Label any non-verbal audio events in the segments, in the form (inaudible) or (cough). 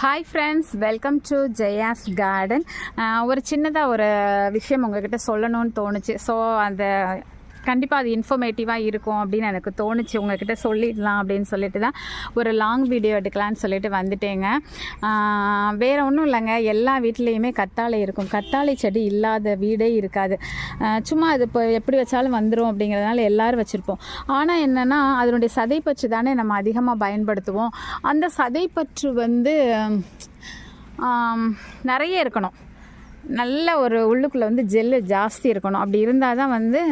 Hi friends welcome to Jaya's garden ஒரு சின்னதாக ஒரு விஷயம் உங்ககிட்ட சொல்லணும்னு தோணுச்சு. ஸோ அந்த கண்டிப்பாக அது இன்ஃபர்மேட்டிவாக இருக்கும் அப்படின்னு எனக்கு தோணுச்சு. உங்ககிட்ட சொல்லிடலாம் அப்படின்னு சொல்லிட்டு தான் ஒரு லாங் வீடியோ எடுக்கலான்னு சொல்லிட்டு வந்துட்டேங்க. வேறு வேற ஒன்றும் இல்லைங்க. எல்லா வீட்லேயுமே கத்தாழை இருக்கும். கத்தாழை செடி இல்லாத வீடே இருக்காது. சும்மா அது இப்போ எப்படி வச்சாலும் வந்துடும் அப்படிங்கிறதுனால எல்லாரும் வச்சுருப்போம். ஆனால் என்னென்னா அதனுடைய சதைப்பற்று தானே நம்ம அதிகமாக பயன்படுத்துவோம். அந்த சதைப்பற்று வந்து நிறைய இருக்கணும். நல்ல ஒரு உள்ளுக்குள்ளே வந்து ஜெல்லு ஜாஸ்தி இருக்கணும். அப்படி இருந்தால் தான் வந்து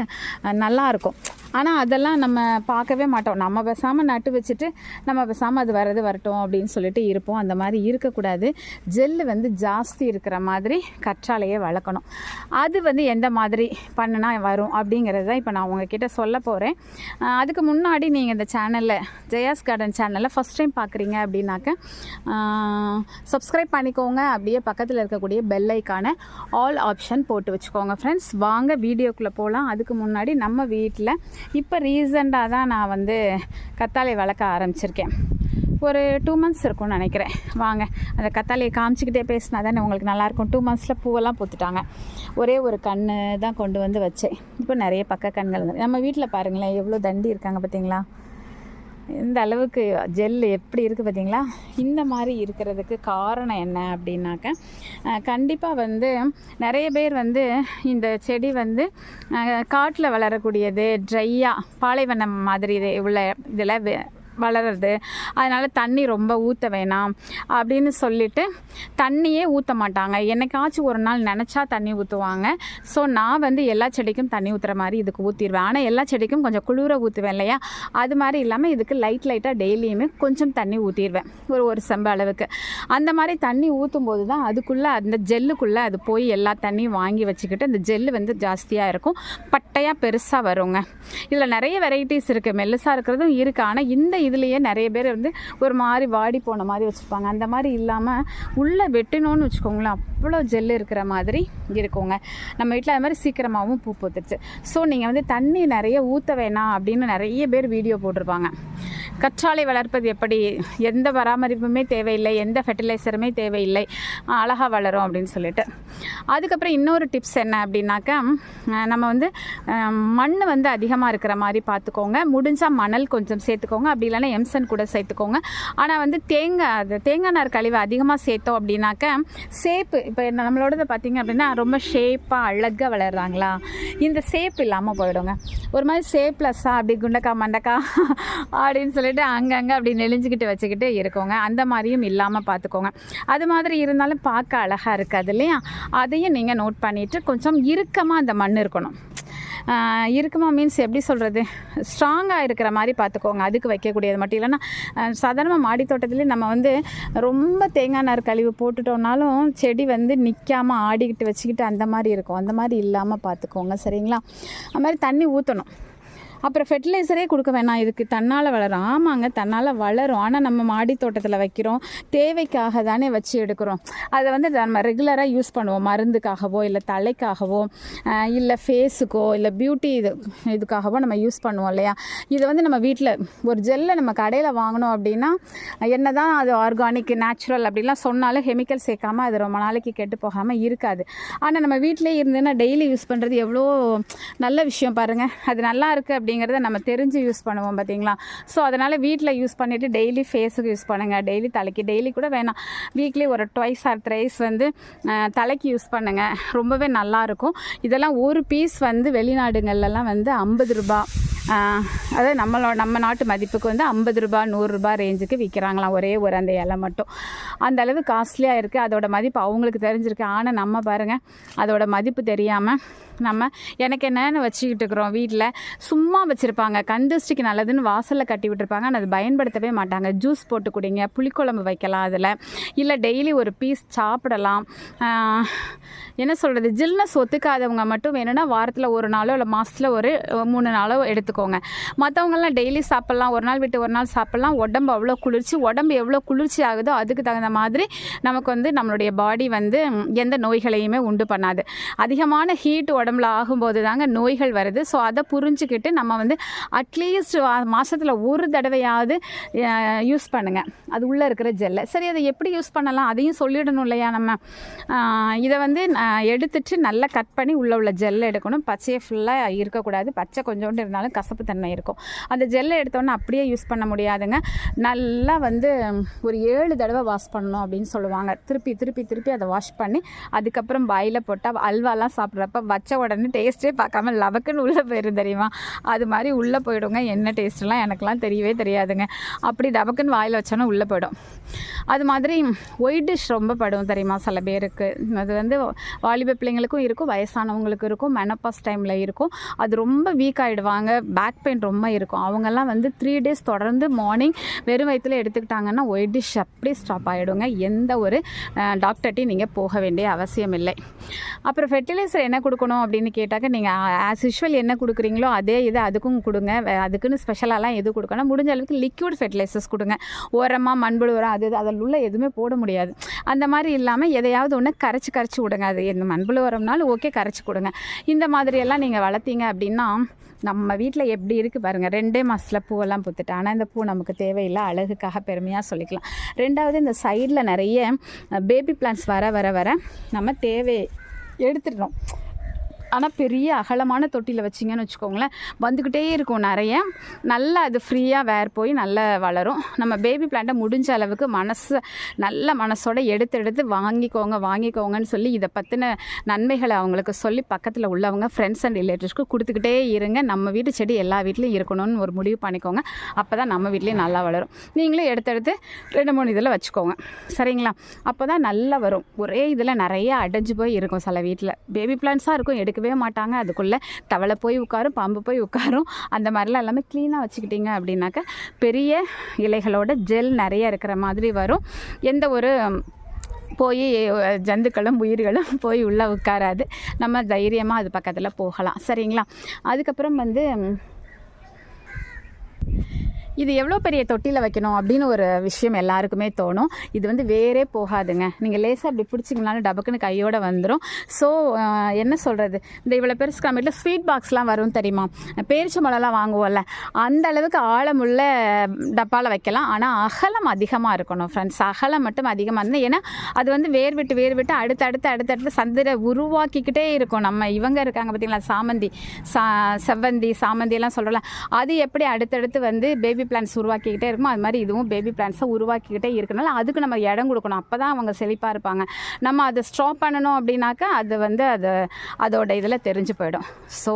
நல்லாயிருக்கும் ஆனால் அதெல்லாம் நம்ம பார்க்கவே மாட்டோம். நம்ம பேசாமல் நட்டு வச்சுட்டு நம்ம பேசாமல் அது வரது வரட்டும் அப்படின்னு சொல்லிட்டு இருப்போம். அந்த மாதிரி இருக்கக்கூடாது. ஜெல்லு வந்து ஜாஸ்தி இருக்கிற மாதிரி கற்றாழையை வளர்க்கணும். அது வந்து எந்த மாதிரி பண்ணுனா வரும் அப்படிங்கிறது தான் இப்போ நான் உங்ககிட்ட சொல்ல போகிறேன் அதுக்கு முன்னாடி நீங்கள் இந்த சேனலில் ஜெயாஸ் கார்டன் சேனலில் ஃபஸ்ட் டைம் பார்க்குறீங்க அப்படின்னாக்க சப்ஸ்கிரைப் பண்ணிக்கோங்க. அப்படியே பக்கத்தில் இருக்கக்கூடிய பெல் ஐக்கான ஆல் ஆப்ஷன் போட்டு வச்சுக்கோங்க ஃப்ரெண்ட்ஸ் வாங்க வீடியோக்குள்ளே போகலாம் அதுக்கு முன்னாடி நம்ம வீட்டில் இப்போ ரீசெண்டாக தான் நான் வந்து கத்தாழை வளர்க்க ஆரம்பிச்சிருக்கேன். ஒரு டூ மந்த்ஸ் இருக்கும்னு நினைக்கிறேன். வாங்க அந்த கத்தாலையை காமிச்சிக்கிட்டே பேசினா தானே உங்களுக்கு நல்லாயிருக்கும் டூ மந்த்ஸில் பூவெல்லாம் பூத்துட்டாங்க. ஒரே ஒரு கண் தான் கொண்டு வந்து வச்சேன். இப்போ நிறைய பக்க கண்கள் வந்து நம்ம வீட்டில் பாருங்களேன் எவ்வளோ தண்டி இருக்காங்க பார்த்தீங்களா இந்த அளவுக்கு ஜெல் எப்படி இருக்குது பார்த்தீங்களா? இந்த மாதிரி இருக்கிறதுக்கு காரணம் என்ன அப்படின்னாக்க கண்டிப்பாக வந்து நிறைய பேர் வந்து இந்த செடி வந்து காட்டில் வளரக்கூடியது ட்ரையாக பாலைவனம் மாதிரி உள்ள இதில் வளருது. அதனால் தண்ணி ரொம்ப ஊற்ற வேணாம் அப்படின்னு சொல்லிட்டு தண்ணியே ஊற்ற மாட்டாங்க. என்னைக்காச்சும் ஒரு நாள் நினச்சா தண்ணி ஊற்றுவாங்க ஸோ நான் வந்து எல்லா செடிக்கும் தண்ணி ஊற்றுற மாதிரி இதுக்கு ஊற்றிடுவேன் ஆனால் எல்லா செடிக்கும் கொஞ்சம் குளிர ஊற்றுவேன் இல்லையா? அது மாதிரி இல்லாமல் இதுக்கு லைட் லைட்டாக டெய்லியுமே கொஞ்சம் தண்ணி ஊற்றிடுவேன் ஒரு ஒரு செம்பு அளவுக்கு. அந்த மாதிரி தண்ணி ஊற்றும் போது தான் அதுக்குள்ளே அந்த ஜெல்லுக்குள்ளே அது போய் எல்லா தண்ணியும் வாங்கி வச்சுக்கிட்டு அந்த ஜெல்லு வந்து ஜாஸ்தியாக இருக்கும். பட்டையாக பெருசாக வருங்க. இதில் நிறைய வெரைட்டிஸ் இருக்குது மெல்லுசாக இருக்கிறதும் இருக்குது ஆனால் இந்த இதுலேயே நிறைய பேர் வந்து ஒரு மாதிரி வாடி போன மாதிரி வச்சுருப்பாங்க. அந்த மாதிரி இல்லாமல் உள்ளே வெட்டணும்னு வச்சுக்கோங்களேன். அவ்வளோ ஜெல்லு இருக்கிற மாதிரி இருக்குங்க. நம்ம வீட்டில் அது மாதிரி சீக்கிரமாகவும் பூ பூத்துருச்சு. ஸோ நீங்கள் வந்து தண்ணி நிறைய ஊற்ற வேணாம் அப்படின்னு நிறைய பேர் வீடியோ போட்டிருப்பாங்க. கற்றாழை வளர்ப்பது எப்படி? எந்த பராமரிப்புமே தேவையில்லை எந்த ஃபெர்டிலைசருமே தேவையில்லை. அழகாக வளரும் அப்படின்னு சொல்லிட்டு. அதுக்கப்புறம் இன்னொரு டிப்ஸ் என்ன அப்படின்னாக்கா நம்ம வந்து மண் வந்து அதிகமாக இருக்கிற மாதிரி பார்த்துக்கோங்க. முடிஞ்சால் மணல் கொஞ்சம் சேர்த்துக்கோங்க. அப்படி இல்லைன்னா எம்சன் கூட சேர்த்துக்கோங்க. ஆனால் வந்து தேங்காய் அது தேங்காய் நார் கழிவு அதிகமாக சேர்த்தோம் அப்படின்னாக்க சேப்பு இப்போ நம்மளோடது பார்த்தீங்க அப்படின்னா ரொம்ப ஷேப்பாக அழகாக வளர்கிறாங்களா இந்த ஷேப் இல்லாமல் போயிடுங்க. ஒரு மாதிரி ஷேப்லெஸ்ஸாக அப்படி குண்டக்கா மண்டக்கா அப்படின்னு சொல்லிட்டு அங்கங்கே அப்படி நெளிஞ்சுக்கிட்டு வச்சுக்கிட்டு இருக்கோங்க. அந்த மாதிரியும் இல்லாமல் பார்த்துக்கோங்க அது மாதிரி இருந்தாலும் பார்க்க அழகாக இருக்காது இல்லையா? அதையும் நீங்கள் நோட் பண்ணிவிட்டு கொஞ்சம் இறுக்கமாக அந்த மண் இருக்கணும். இருக்குமா மீன்ஸ் எப்படி சொல்கிறது ஸ்ட்ராங்காக இருக்கிற மாதிரி பார்த்துக்கோங்க. அதுக்கு வைக்கக்கூடியது மட்டும் இல்லைன்னா சாதாரணமாக மாடி தோட்டத்துலேயே நம்ம வந்து ரொம்ப தேங்காய் நார் கழிவு போட்டுட்டோம்னாலும் செடி வந்து நிற்காம ஆடிக்கிட்டு வச்சுக்கிட்டு அந்த மாதிரி இருக்கும். அந்த மாதிரி இல்லாமல் பார்த்துக்கோங்க. சரிங்களா? அது மாதிரி தண்ணி ஊற்றணும் அப்புறம் ஃபெர்டிலைசரே கொடுக்க வேணாம். இதுக்கு தன்னால் வளரும். ஆமாங்க தன்னால் வளரும். ஆனால் நம்ம மாடி தோட்டத்தில் வைக்கிறோம். தேவைக்காக தானே வச்சு எடுக்கிறோம். அதை வந்து நம்ம ரெகுலராக யூஸ் பண்ணுவோம். மருந்துக்காகவோ இல்லை தலைக்காகவோ இல்லை ஃபேஸுக்கோ இல்லை பியூட்டி இது இதுக்காகவோ நம்ம யூஸ் பண்ணுவோம் இல்லையா? இதை வந்து நம்ம வீட்டில் ஒரு ஜெல்லை நம்ம கடையில் வாங்கினோம் அப்படின்னா என்ன தான் அது ஆர்கானிக் நேச்சுரல் அப்படிலாம் சொன்னாலும் கெமிக்கல் சேர்க்காம அது ரொம்ப நாளைக்கு கெட்டு போகாமல் இருக்காது. ஆனால் நம்ம வீட்டிலே இருந்துன்னா டெய்லி யூஸ் பண்ணுறது எவ்வளோ நல்ல விஷயம் பாருங்கள் அது நல்லா இருக்குது அப்படிங்கிறத நம்ம தெரிஞ்சு யூஸ் பண்ணுவோம் பார்த்தீங்களா ஸோ அதனால் வீட்டில் யூஸ் பண்ணிவிட்டு டெய்லி ஃபேஸுக்கு யூஸ் பண்ணுங்கள் டெய்லி தலைக்கு டெய்லி கூட வேணாம். வீக்லி ஒரு ட்வைஸ் ஆர் த்ரைஸ் வந்து தலைக்கு யூஸ் பண்ணுங்கள் ரொம்பவே நல்லாயிருக்கும் இதெல்லாம் ஒரு பீஸ் வந்து வெளிநாடுங்கள்லாம் வந்து ஐம்பது ரூபா. அதாவது நம்மளோட நம்ம நாட்டு மதிப்புக்கு வந்து ஐம்பது ரூபா நூறுரூபா ரேஞ்சுக்கு விற்கிறாங்களாம் ஒரே ஒரு அந்த இலை மட்டும். அந்த அளவு காஸ்ட்லியாக இருக்குது அதோட மதிப்பு அவங்களுக்கு தெரிஞ்சிருக்கு. ஆனால் நம்ம பாருங்கள் அதோட மதிப்பு தெரியாமல் நம்ம எனக்கு என்னென்னு வச்சுக்கிட்டு இருக்கிறோம் வீட்டில் சும்மா வச்சுருப்பாங்க. கந்துஷ்டிக்கு நல்லதுன்னு வாசலில் கட்டி விட்டுருப்பாங்க. ஆனால் அது பயன்படுத்தவே மாட்டாங்க. ஜூஸ் போட்டு குடிங்க. புளிக்குழம்பு வைக்கலாம் அதில். இல்லை டெய்லி ஒரு பீஸ் சாப்பிடலாம். என்ன சொல்கிறது ஜில்னஸ் ஒத்துக்காதவங்க மட்டும் வேணும்னா வாரத்தில் ஒரு நாளோ இல்லை மாதத்தில் ஒரு மூணு நாளோ எடுத்து எடுத்துக்கோங்க. மற்றவங்கெல்லாம் டெய்லி சாப்பிட்லாம் ஒரு நாள் விட்டு ஒரு நாள் சாப்பிட்லாம். உடம்பு அவ்வளோ குளிர்ச்சி உடம்பு எவ்வளோ குளிர்ச்சி ஆகுதோ அதுக்கு தகுந்த மாதிரி நமக்கு வந்து நம்மளுடைய பாடி வந்து எந்த நோய்களையுமே உண்டு பண்ணாது. அதிகமான ஹீட் உடம்புல ஆகும்போது தாங்க நோய்கள் வருது. ஸோ அதை புரிஞ்சுக்கிட்டு நம்ம வந்து அட்லீஸ்ட் மாதத்தில் ஒரு தடவையாவது யூஸ் பண்ணுங்கள் அது உள்ளே இருக்கிற ஜெல்லை சரி அதை எப்படி யூஸ் பண்ணலாம்? அதையும் சொல்லிடணும் இல்லையா நம்ம? இதை வந்து எடுத்துட்டு நல்லா கட் பண்ணி உள்ளே உள்ள ஜெல்லை எடுக்கணும். பச்சையை ஃபுல்லாக இருக்கக்கூடாது. பச்சை கொஞ்சோண்டு இருந்தாலும் கசப்பு தன்மை இருக்கும். அந்த ஜெல்லை எடுத்தோன்னே அப்படியே யூஸ் பண்ண முடியாதுங்க. நல்லா வந்து ஒரு ஏழு தடவை வாஷ் பண்ணணும் அப்படின்னு சொல்லுவாங்க. திருப்பி திருப்பி திருப்பி அதை வாஷ் பண்ணி அதுக்கப்புறம் வாயில் போட்டால் அல்வாலாம் சாப்பிட்றப்ப வச்ச உடனே டேஸ்ட்டே பார்க்காம லவக்குன்னு உள்ளே போயிடும் தெரியுமா? அது மாதிரி உள்ளே போயிடுங்க. என்ன டேஸ்ட்லாம் எனக்கெல்லாம் தெரியவே தெரியாதுங்க. அப்படி டபக்குன்னு வாயில் வச்சோன்னா உள்ளே போயிடும். அது மாதிரி ஒயிட் டிஷ் ரொம்ப படும் தெரியுமா சில பேருக்கு. அது வந்து வாலிப பிள்ளைங்களுக்கும் இருக்கும் வயசானவங்களுக்கு இருக்கும் மெனப்பாஸ் டைமில் இருக்கும். அது ரொம்ப வீக் ஆகிடுவாங்க பேக் பெயின் ரொம்ப இருக்கும். அவங்கெல்லாம் வந்து த்ரீ டேஸ் தொடர்ந்து மார்னிங் வெறும் வயிற்றுல எடுத்துக்கிட்டாங்கன்னா ஒயிட் டிஷ் அப்படியே ஸ்டாப் ஆகிடுங்க எந்த ஒரு டாக்டர்ட்டையும் நீங்கள் போக வேண்டிய அவசியம் இல்லை. அப்புறம் ஃபெர்டிலைசர் என்ன கொடுக்கணும் அப்படின்னு கேட்டாக்க நீங்கள் ஆஸ் யூஷுவல் என்ன கொடுக்குறீங்களோ அதே இது அதுக்கும் கொடுங்க. அதுக்குன்னு ஸ்பெஷலாலாம் எது கொடுக்கணும்? முடிஞ்ச அளவுக்கு லிக்யூட் ஃபெர்டிலைசர்ஸ் கொடுங்க. உரமாக மண்புழு உரம் அது இது அதில் உள்ள எதுவுமே போட முடியாது. அந்த மாதிரி இல்லாமல் எதையாவது ஒன்று கரைச்சி கரைச்சி விடுங்க. அது இந்த மண்புழு உரம்னாலும் ஓகே கரைச்சி கொடுங்க. இந்த மாதிரியெல்லாம் நீங்கள் வளர்த்தீங்க அப்படின்னா நம்ம வீட்டில் எப்படி இருக்குது பாருங்கள் ரெண்டே மாதத்தில் பூவெல்லாம் பூத்துட்டு ஆனால் இந்த பூ நமக்கு தேவையில்லை. அழகுக்காக பெருமையாக சொல்லிக்கலாம். ரெண்டாவது இந்த சைடில் நிறைய பேபி பிளான்ஸ் வர வர வர நம்ம தேவை எடுத்துடுறோம். ஆனால் பெரிய அகலமான தொட்டியில் வச்சிங்கன்னு வச்சுக்கோங்களேன். வந்துக்கிட்டே இருக்கும் நிறைய. நல்லா அது ஃப்ரீயாக வேர் போய் நல்லா வளரும். நம்ம பேபி பிளான்ட்டை முடிஞ்ச அளவுக்கு மனசு நல்ல மனசோட எடுத்து எடுத்து வாங்கிக்கோங்க வாங்கிக்கோங்கன்னு சொல்லி இதை பற்றின நன்மைகளை அவங்களுக்கு சொல்லி பக்கத்தில் உள்ளவங்க ஃப்ரெண்ட்ஸ் அண்ட் ரிலேட்டிவ்ஸ்க்கு கொடுத்துக்கிட்டே இருங்க. நம்ம வீட்டு செடி எல்லா வீட்லேயும் இருக்கணும்னு ஒரு முடிவு பண்ணிக்கோங்க. அப்போ தான் நம்ம வீட்லேயும் நல்லா வளரும். நீங்களும் எடுத்தெடுத்து ரெண்டு மூணு இதில் வச்சுக்கோங்க. சரிங்களா? அப்போ தான் நல்லா வரும். ஒரே இதில் நிறைய அடைஞ்சு போய் இருக்கும் சில வீட்டில் பேபி பிளான்ஸாக இருக்கும் எடுக்கவே மாட்டாங்க. அதுக்குள்ளே தவளை போய் உட்காரும் பாம்பு போய் உட்காரும். அந்த மாதிரிலாம் எல்லாமே க்ளீனாக வச்சுக்கிட்டிங்க அப்படின்னாக்க பெரிய இலைகளோட ஜெல் நிறைய இருக்கிற மாதிரி வரும். எந்த ஒரு போய் ஜந்துக்களும் உயிர்களும் (laughs) போய் உள்ளே உட்காராது. நம்ம தைரியமாக அது பக்கத்தில் போகலாம். சரிங்களா? அதுக்கப்புறம் வந்து இது எவ்வளோ பெரிய தொட்டியில் வைக்கணும் அப்படின்னு ஒரு விஷயம் எல்லாருக்குமே தோணும். இது வந்து வேறே போகாதுங்க. நீங்கள் லேசாக அப்படி பிடிச்சிங்கனாலும் டபக்குன்னு கையோடு வந்துடும் ஸோ என்ன சொல்கிறது இந்த இவ்வளோ பெருசு கம்மியில் ஸ்வீட் பாக்ஸ்லாம் வரும் தெரியுமா? பேரிச்சம்பழம்லாம் வாங்குவோம்ல. அந்த அளவுக்கு ஆழமுள்ள டப்பாவில் வைக்கலாம். ஆனால் அகலம் அதிகமாக இருக்கணும் ஃப்ரெண்ட்ஸ் அகலம் மட்டும் அதிகமாக இருந்தால் ஏன்னா அது வந்து வேர் விட்டு வேர் விட்டு அடுத்தடுத்து அடுத்தடுத்து சந்திர உருவாக்கிக்கிட்டே இருக்கும். நம்ம இவங்க இருக்காங்க பார்த்தீங்களா சாமந்தி சா செவ்வந்தி சாமந்தி எல்லாம் சொல்கிறோம்ல அது எப்படி அடுத்தடுத்து வந்து பேபி பிளான்ஸ் உருவாக்கிக்கிட்டே இருக்குமோ அது மாதிரி இதுவும் பேபி பிளான்ஸை உருவாக்கிக்கிட்டே இருக்கனால அதுக்கு நம்ம இடம் கொடுக்கணும். அப்போ தான் அவங்க செழிப்பாக இருப்பாங்க. நம்ம அதை ஸ்டாப் பண்ணணும் அப்படின்னாக்கா அது வந்து அது அதோட இதில் தெரிஞ்சு போயிடும். ஸோ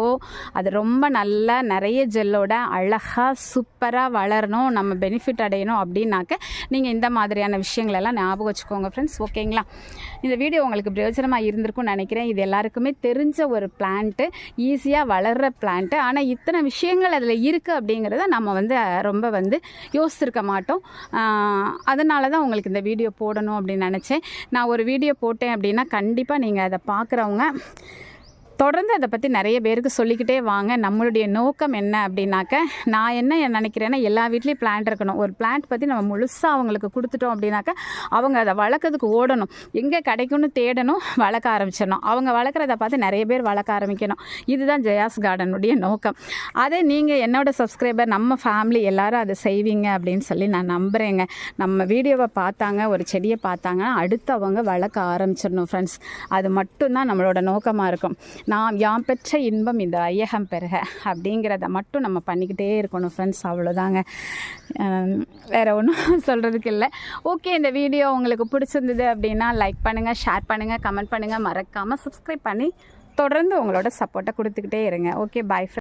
அது ரொம்ப நல்லா நிறைய ஜெல்லோட அழகாக சூப்பராக வளரணும் நம்ம பெனிஃபிட் அடையணும் அப்படின்னாக்க நீங்கள் இந்த மாதிரியான விஷயங்களெல்லாம் ஞாபகம் வச்சுக்கோங்க ஃப்ரெண்ட்ஸ் ஓகேங்களா இந்த வீடியோ உங்களுக்கு பிரயோஜனமாக இருந்திருக்கும்னு நினைக்கிறேன். இது எல்லாருக்குமே தெரிஞ்ச ஒரு பிளான்ட்டு ஈஸியாக வளர்கிற பிளான்ட்டு ஆனால் இத்தனை விஷயங்கள் அதில் இருக்குது அப்படிங்கிறத நம்ம வந்து ரொம்ப ரொம்ப வந்து யோசிச்சிருக்க மாட்டோம். அதனால தான் உங்களுக்கு இந்த வீடியோ போடணும் அப்படின்னு நினச்சேன். நான் ஒரு வீடியோ போட்டேன் அப்படின்னா கண்டிப்பாக நீங்கள் அதை பார்க்குறவங்க தொடர்ந்து அதை பற்றி நிறைய பேருக்கு சொல்லிக்கிட்டே வாங்க. நம்மளுடைய நோக்கம் என்ன அப்படின்னாக்க நான் என்ன நினைக்கிறேன்னா எல்லா வீட்லேயும் பிளான்ட் இருக்கணும். ஒரு பிளான்ட் பற்றி நம்ம முழுசாக அவங்களுக்கு கொடுத்துட்டோம் அப்படின்னாக்க அவங்க அதை வளர்க்கறதுக்கு ஓடணும். எங்கே கிடைக்கும்னு தேடணும் வளர்க்க ஆரம்பிச்சிடணும். அவங்க வளர்க்குறத பார்த்து நிறைய பேர் வளர்க்க ஆரம்பிக்கணும். இதுதான் ஜெயாஸ் கார்டனுடைய நோக்கம். அதே நீங்கள் என்னோட சப்ஸ்கிரைபர் நம்ம ஃபேமிலி எல்லாரும் அதை செய்வீங்க அப்படின்னு சொல்லி நான் நம்புகிறேங்க நம்ம வீடியோவை பார்த்தாங்க ஒரு செடியை பார்த்தாங்கன்னா அடுத்து அவங்க வளர்க்க ஆரம்பிச்சிடணும் ஃப்ரெண்ட்ஸ் அது மட்டும்தான் நம்மளோட நோக்கமாக இருக்கும். நாம் யாம் பெற்ற இன்பம் இந்த ஐயகம் பெறுக அப்படிங்கிறத மட்டும் நம்ம பண்ணிக்கிட்டே இருக்கணும் ஃப்ரெண்ட்ஸ் அவ்வளோதாங்க வேறு ஒன்றும் (laughs) சொல்கிறதுக்கு இல்லை. ஓகே இந்த வீடியோ உங்களுக்கு பிடிச்சிருந்தது அப்படின்னா லைக் பண்ணுங்கள் ஷேர் பண்ணுங்கள் கமெண்ட் பண்ணுங்கள் மறக்காமல் சப்ஸ்கிரைப் பண்ணி தொடர்ந்து உங்களோட சப்போர்ட்டை கொடுத்துக்கிட்டே இருங்க. Okay bye friend